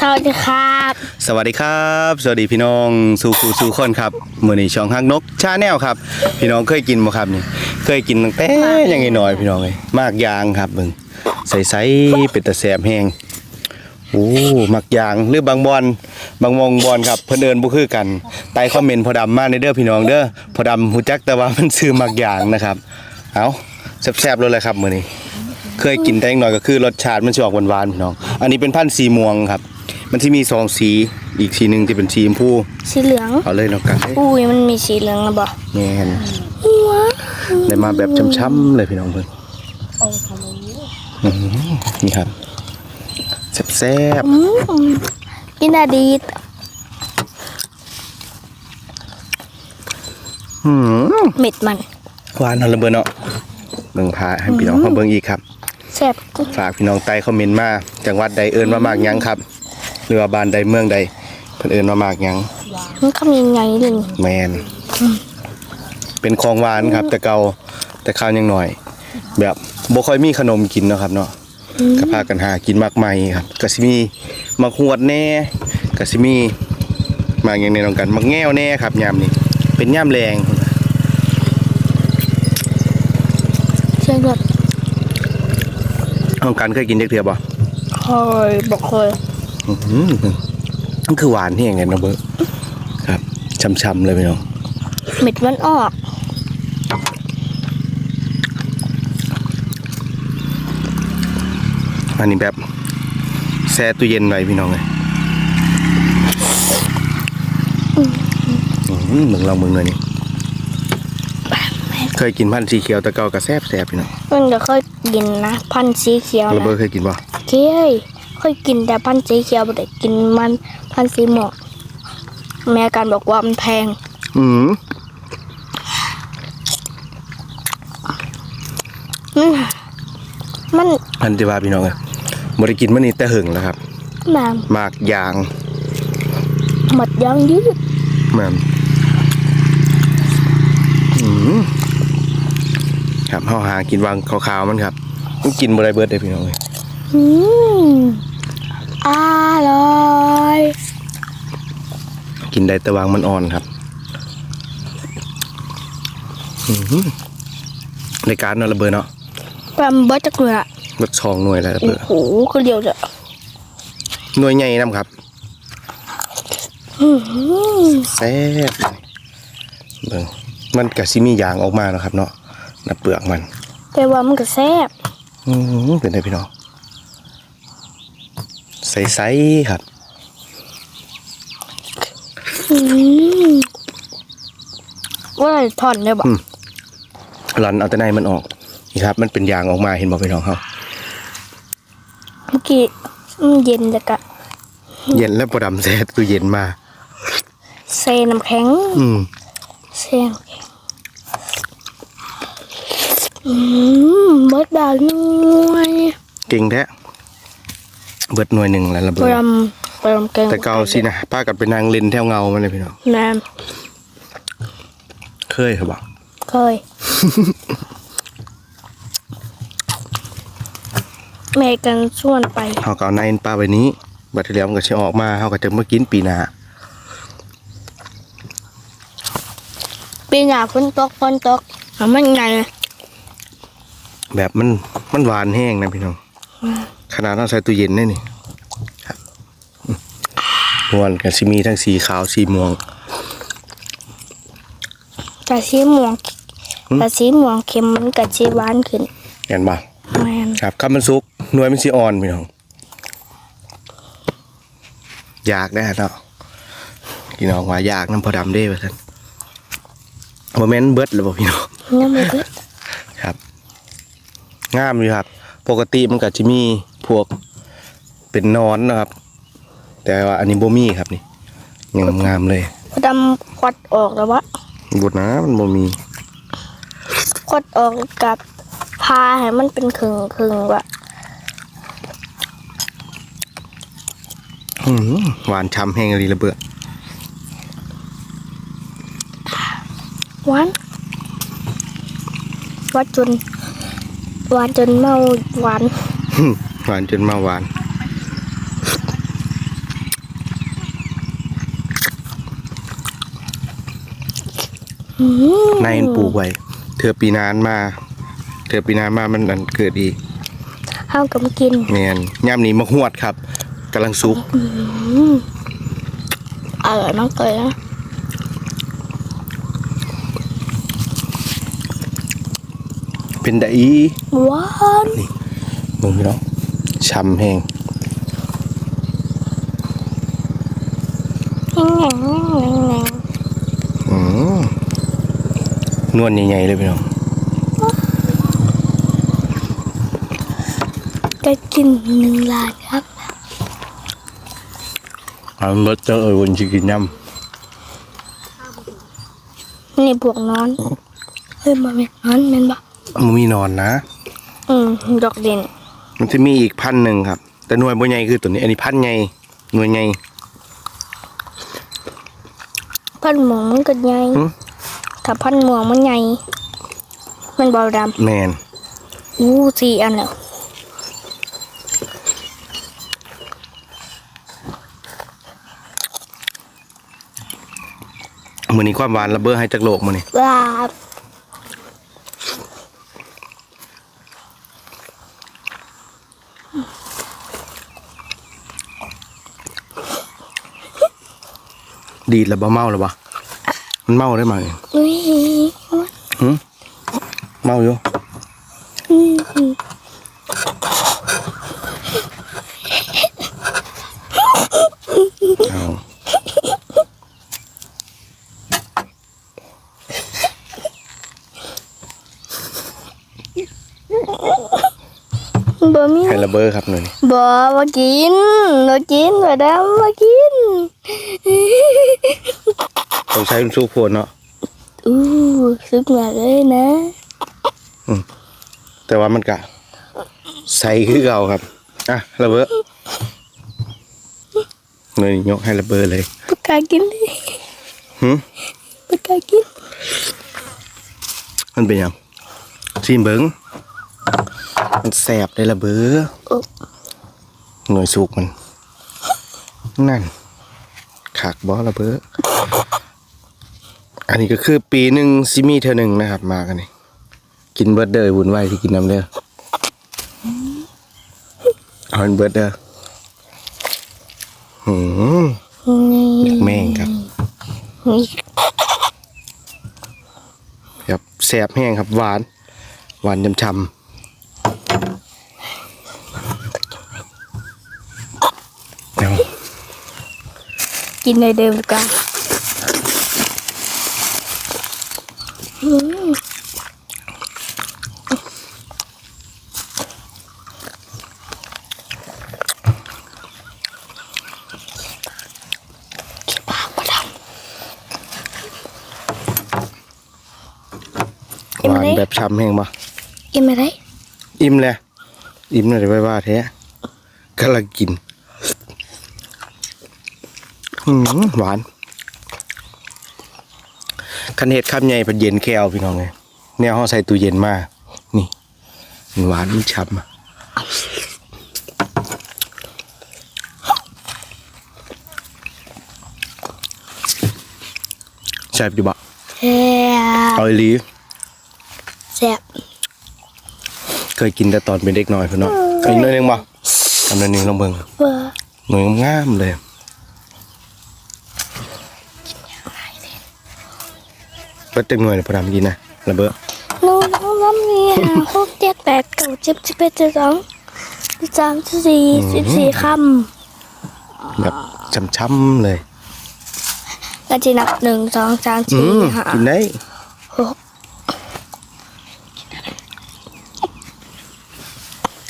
สวัสดีครับ สวัสดีครับ สวัสดีพี่น้องสู่คูสู่คนครับมือนี้ช่องฮักนกชาแนลครับ พี่น้องเคยกินบ่ครับนี่ เคยกินตั้งแต่ยังไงน้อยพี่น้องเอ้ยมากยางครับเบิ่งใสๆเป็นตะแสบแฮงโอ้มักยางหรือบางบอนบางมองบอนครับเพิ่นเอินบ่คือกันใต้คอมเมนต์พอดำมาในเด้อพี่น้องเด้อพอดำฮูจักแต่ว่ามันชื่อมักยางนะครับเอาแซ่บๆเลยแหละครับมื้อนี้ เคยกินแต่ยังน้อยก็คือรสชาติมันสิออกหวานๆพี่น้อง อันนี้เป็นพันธุ์สีม่วงครับ มันที่มีสองสีอีกสีหนึ่งที่เป็นสีชมพูสีเหลืองเอาเลยน้องกันอุ้ยมันมีสีเหลืองนะบ่แม่นได้มาแบบช้ำๆเลยพี่น้องเพิ่นอื้อหือนี่ครับแซ่บอืมกินได้ดีๆอื้อหือเม็ดมันหวานเอาระเบิดเนาะเบิ่งพาให้พี่น้องมาเบิ่งอีกครับแซ่บฝากพี่น้องใต้คอมเมนต์มาจังหวัดใดเอิ้นว่ามากหยังครับ หรือว่าบ้านใดเมืองใดเพิ่นเอิ้นว่ามากหยังมันก็มีไงเลยนี่แมนเป็นของหวานครับ แต่เก่าแต่ข้าวยังหน่อย แบบบ่ค่อยมีขนมกินเนาะครับเนาะก็พากันหากินมากมายครับก็สิมีมักหวดแน่ก็สิมีมากอย่างแน่นอนกันมักแง่วแน่ครับยามนี้เป็นยามแรงเชื่อรสน้องกันเคยกินเด็กเทื่อบ่เคยบอกเคยอื้อหือ มันคือหวานแห้งไงน้องเบิร์ครับช่ำๆเลยพี่น้องเม็ดมันออกอันนี้แบบแช่ตู้เย็นไว้พี่น้องเลยอื้อหือมึงลองมึงหน่อยนี่เคยกินพันธุ์สีเขียวแต่เก่าก็แซ่บแซ่บพี่น้องมันก็เคยกินนะ พันธุ์สีเขียวระนะเบิดเคยกินบ่เคย เคยกินแต่พันธุ์สีเขียวบ่ได้กินมันพันธุ์สีหมอกแม่การบอกว่ามันแพง อืมอืมมันพันธุ์ที่ว่าพี่น้องเลยบ่ได้กินมันนี่แต่หึงแล้วครับน้มากยางำหมดยางยืดแม่นอืมครับเฮาหากินวางขาวๆมันครับมันกินบ่ได้เบิดเลยพี่น้องเลย อืม อร่อย กินได้แต่วางมันอ่อนครับอืมในการเนาะระเบิดเนาะแปมเบิร์จักเลยอะรถชองหน่วยแล้วระโอ้เบิดโหก็เดียวจะหน่วยใหญ่นํครับอื้อหือแซ่บเลยเบิ่งมันก็สิมียางออกมาเนาะครับ เนาะหน้าเปลือกมัน แต่ว่ามันก็แซ่บอืมเป็นไงพี่น้อง ใสๆครับอืมว่าอะไรถอนเนี่ยบอกหลันเอาแต่ในมันออก นี่ครับ มันเป็นยางออกมาเห็นบ่พี่น้องเฮาเมื่อกี้มันเย็นแต่กะ เย็นแล้วบ่ดำแซ่ตู้เย็นมาเซน้ำแข็ง อืมเซน้ำแข็งอืมเบิร์ดดาวน้อยเก่งแท้ เบิดหน่วยหนึ่งแล้วระปเบิดรำปรำแกงแต่เก่าสินะป้ากับไปนางเล่นแถวเงามันเลยพี่น้องน้เคยครับบ่ำเคยแม่กันชวนไปเฮาก็เอาในปลาไว้นี้บัดที่แล้วมันก็สิออกมาเฮาก็จะมากินปีหน้าปีหน้าฝนตกฝนตกอะมันไงแบบมันมันหวานแห้งนะพี่น้อง ขนาดเราใส่ตู้เย็นได้นี่ครับอืมมวนก็สิมีทั้งสีขาวสีม่วงแต่สีม่วงแต่สีม่วงเค็มมันกับสีหวานขึ้นเห็นบ่แม่นครับคับมันสุกหน่วยมันสิอ่อนพี่น้องอยากได้เนาะพี่น้องว่าอยากน้ำพอดำเด้ว่าซั่นบ่แม่นเบิดแล้วบ่พี่น้องน้ำมันก็ครับงามอยู่ครับ ปกติมันก็จะมี พวกเป็นหนอนนะครับ แต่ว่าอันนี้บ่มีครับนี่ยังงามๆเลยดำควัดออกแล้ววะบดนะมันบ่มีควัดออกกับพาให้มันเป็นครึ่งครึ่งๆวะอื้อหือหวานช้ำแห้งเลยระเบิดหวานหวานจนหวานจนเมาหวาน หวานจนมาหวาน ในมันปลูกไว้ เธอปีนานมา เธอปีนานมามันอันเกิดอีกเฮากับกินเนียนย่ำนี้มะฮวดครับกำลังซุกอร่อยมากเลยนะเป็นไดหวานนี่มึงพี่น้อง ช้ำแห้งแง่งแง่งแง่งแง่งอืมนวลใหญ่ๆเลยพี่น้องจะกินหนึ่งล้านครับเอาเบิดเจอเออวันชิกินย่นี่พวกนอนเฮ้ยมาเป็นนอนเป็นปะำมันมีหนอนนะ อืมดอกเด่น มันจะมีอีกพันหนึ่งครับ แต่หน่วยบ่ใหญ่คือตัวนี้ อันนี้พันใหญ่หน่วยใหญ่พันหมวงมันก็ใหญ่หึถ้าพันหมวงมันใหญ่มันเบาดแมนำอู้สี่อันแล้วมือนี้ความหวานระเบ้อให้จากโลกมือนี้ว้า ดีดแล้วบ่เมาแล้ววะมันเมาได้ไหมอุ้ยหึเมาอยู่อืมเอาบ่มีให้ระเบ้อครับหน่อยบ่มากินมากินบ่ดำมากิน ต้องใช้มันสู้โพดเนาะอู้สุดมากเลยนะแต่ว่ามันกะใส่คือเก่าครับ อะระเบ้อหน่อยยกให้ระเบ้อเลยปากกากินดิหึปากกากิน มันเป็นหยังชิมเบิ้งมันแสบเลยระเบ้อโอ้หน่วยสุกมัน นั่น ขากบอระเบ้ออันนี้ก็คือปีหนึ่งซิมีเท่าหนึ่งนะครับ มากันนี่กินเบิร์ดเดอร์วุ่นวายที่กินน้ำเด้อเอาเป็นเบิร์ดเดอร์หืมนี่แม่งครับนี่ครับแสบแห้งครับหวาน หวานช่ำๆเอา กินในเดิมดีกว่าอืมปากบ่ดำหวานแบบช่ำแห้งปะกินไม่ได้อิ่มเลยอิ่มเลยไปว่าแท้กำลังกิน หืมหวานคันเห็ดคำใหญ่เป็นเย็นแค่เอาพี่น้องไงแนวห้องใส่ตู้เย็นมา นี่มันหวานมันฉ่ำอะแซ่บอยู่บะแซ่บเอาอีหลีแซ่บเคยกินแต่ตอนเป็นเด็กน้อยพี่น้องอีกหน่อยหนึงบ่ทำหน่อยหนึงลองเบิ่งเว้อหน่วยงามๆเลย เปิดจังหน่วยเลยพอดำกินนะระเบ้อน้องน้องน้ำเนี่ยหกเจ็ดแปดเก้าสิบสิบเอ็ดสิบสองสิบสามสิบสี่สิบสี่คแบบช้ำๆเลยำก็จะนับหนึ่งสองสามอืสี่มห้ากินได้หก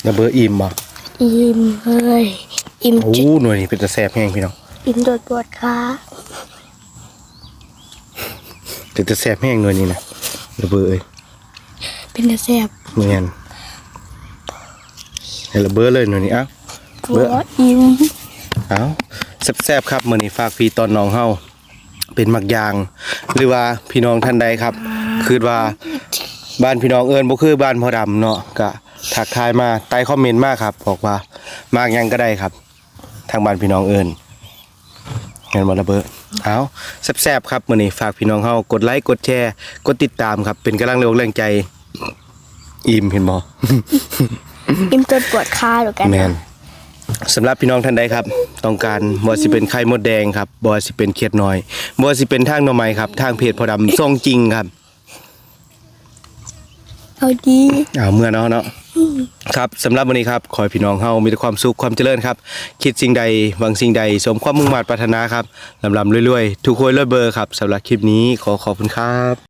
ระเบ้ออิ่มบ่อิ่มเลยอิ่มโอ้จุดหน่วยนี้เป็นตะแซ่บแห้งพี่น้องอิ่มโดดปวดขา เป็นตะแซ่บแห้งหน่วยนี้นะระเบ้อเอ้ยเป็นแต่แซ่บแม่นให้ระเบ้อเลยหน่วยนี้เอ้าปเบื่วอดอิ่มเอาแซ่บๆครับมื้อนี้ฝากพี่ตอนน้องเฮาเป็นมักยาง หรือว่าพี่น้องท่านใดครับ คือว่าบ้านพี่น้องเอิ้นบ่คือบ้านพ่อดำเนาะก็ทักทายมาใต้คอมเมนต์มาครับบอกว่ามากหยังก็ได้ครับ ทางบ้านพี่น้องเอิ้นเห็นบ่ระเบ้อ เอาแซ่บๆครับมื้อนี้ฝากพี่น้องเฮากดไลค์กดแชร์กดติดตามครับ เป็นกำลังแรงอกแรงใจ อิ่มเห็นบ่อิ่มจนปวดขาแล้วกันแมนสำหรับพี่น้องท่านใดครับ ต้องการบ่ว่าสิเป็นไข่มดแดงครับบ่ว่าสิเป็นเขียดน้อยบ่ว่าสิเป็นทางหน่อไม้ครับ ทางเพจพอดำส่งจริงครับ เอาดีเอาเมื่อเนาะเนาะครับสำหรับวันนี้ครับขอให้พี่น้องเฮามีแต่ความสุขความเจริญครับ คิดสิ่งใดหวังสิ่งใด สมความมุ่งมั่นปรารถนาครับลำลำรวยๆทุกคนรวยเบอร์ครับสำหรับคลิปนี้ขอขอบคุณครับ